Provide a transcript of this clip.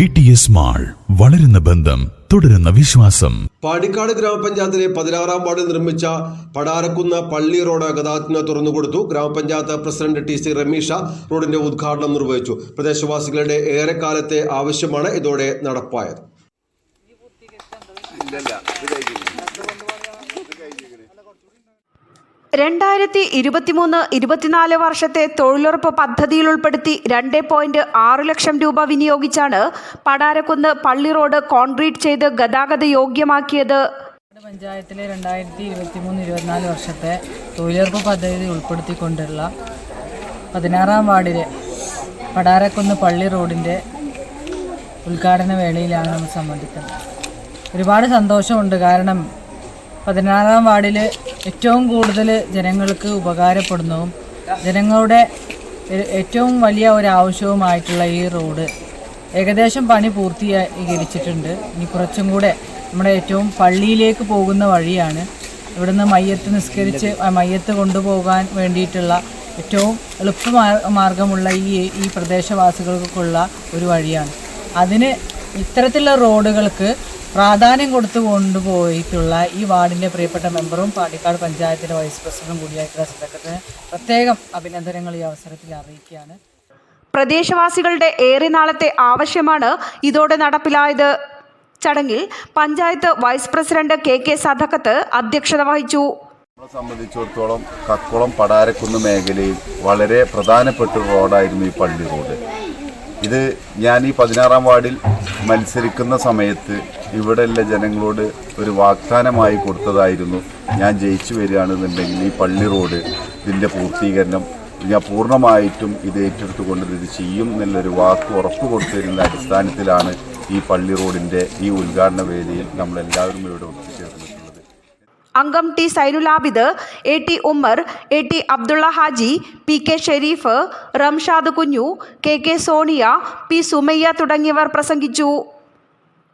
V T S mall വളരുന്ന ബന്ധം തുടരുന്ന വിശ്വാസം. പാടിക്കാട് ഗ്രാമപഞ്ചായത്തിലെ പതിനാറാം വാർഡിൽ നിർമ്മിച്ച പടാരക്കുന്ന പള്ളി റോഡ് ഗതാഗതത്തിന് തുറന്നുകൊടുത്തു ഗ്രാമപഞ്ചായത്ത് പ്രസിഡന്റ് ടി സി റമീഷ റോഡിന്റെ ഉദ്ഘാടനം നിർവഹിച്ചു. പ്രദേശവാസികളുടെ ഏറെക്കാലത്തെ ആവശ്യമാണ് ഇതോടെ നടപ്പായത്. രണ്ടായിരത്തി ഇരുപത്തിമൂന്ന് ഇരുപത്തിനാല് വർഷത്തെ തൊഴിലുറപ്പ് പദ്ധതിയിൽ ഉൾപ്പെടുത്തി രണ്ട് പോയിന്റ് ആറ് ലക്ഷം രൂപ വിനിയോഗിച്ചാണ് പടാരക്കുന്ന് പള്ളി റോഡ് കോൺക്രീറ്റ് ചെയ്ത് ഗതാഗത യോഗ്യമാക്കിയത്. പഞ്ചായത്തിലെ രണ്ടായിരത്തി ഇരുപത്തി മൂന്ന് ഇരുപത്തിനാല് വർഷത്തെ തൊഴിലുറപ്പ് പദ്ധതി ഉൾപ്പെടുത്തിക്കൊണ്ടുള്ള പതിനാറാം വാർഡിലെ പടാരക്കുന്ന് പള്ളി റോഡിന്റെ ഉദ്ഘാടന വേളയിലാണ് നമ്മൾ സംബന്ധിക്കുന്നത്. ഒരുപാട് സന്തോഷമുണ്ട്. കാരണം പതിനാറാം വാർഡിൽ ഏറ്റവും കൂടുതൽ ജനങ്ങൾക്ക് ഉപകാരപ്പെടുന്നതും ജനങ്ങളുടെ ഏറ്റവും വലിയ ഒരു ആവശ്യവുമായിട്ടുള്ള ഈ റോഡ്. ഏകദേശം പണി പൂർത്തീകരിച്ചിട്ടുണ്ട്. ഇനി കുറച്ചും കൂടെ നമ്മുടെ ഏറ്റവും പള്ളിയിലേക്ക് പോകുന്ന വഴിയാണ്. ഇവിടുന്ന് മയ്യത്ത് നിസ്കരിച്ച് മയ്യത്ത് കൊണ്ടുപോകാൻ വേണ്ടിയിട്ടുള്ള ഏറ്റവും എളുപ്പ മാർ- മാർഗമുള്ള ഈ ഈ പ്രദേശവാസികൾക്കുള്ള ഒരു വഴിയാണ്. അതിന് ഇത്തരത്തിലുള്ള റോഡുകൾക്ക് പ്രാധാന്യം കൊടുത്തു കൊണ്ടുപോയിട്ടുള്ള ഈ വാർഡിന്റെ പ്രിയപ്പെട്ട മെമ്പറും പാണ്ടിക്കാട് പഞ്ചായത്തിലെ വൈസ് പ്രസിഡന്റും കൂടിയായിട്ടുള്ള സെക്രട്ടറിന് പ്രത്യേകം അഭിനന്ദനങ്ങൾ ഈ അവസരത്തിൽ അറിയിക്കുകയാണ്. പ്രദേശവാസികളുടെ ഏറെ നാളത്തെ ആവശ്യമാണ് ഇതോടെ നടപ്പിലായത്. ചടങ്ങിൽ panchayat vice president K K Sadakkath അധ്യക്ഷത വഹിച്ചു. നമ്മളെ സംബന്ധിച്ചിടത്തോളം കക്കുളം പടാരക്കുന്ന് മേഖലയിൽ വളരെ പ്രധാനപ്പെട്ട റോഡായിരുന്നു ഈ പള്ളി റോഡ്. ഇത് ഞാൻ ഈ പതിനാറാം വാർഡിൽ മത്സരിക്കുന്ന സമയത്ത് ഇവിടെയുള്ള ജനങ്ങളോട് ഒരു വാഗ്ദാനമായി കൊടുത്തതായിരുന്നു. ഞാൻ ജയിച്ചു വരികയാണെന്നുണ്ടെങ്കിൽ ഈ പള്ളി റോഡ് ഇതിന്റെ പൂർത്തീകരണം ഞാൻ പൂർണമായിട്ടും ഇത് ഏറ്റെടുത്തുകൊണ്ട് ഇത് ചെയ്യും എന്നുള്ളൊരു വാക്ക് ഉറപ്പ് കൊടുത്തിരുന്ന അടിസ്ഥാനത്തിലാണ് ഈ പള്ളി റോഡിന്റെ ഈ ഉദ്ഘാടന വേദിയിൽ നമ്മളെല്ലാവരും ഇവിടെ ഒത്തുചേർന്നിട്ടുള്ളത്. അംഗം T Zainulabid A T Ummer A T Abdulla Haji P K Shareef Ramshad Kunju K K Sonia P Sumayya തുടങ്ങിയവർ പ്രസംഗിച്ചു.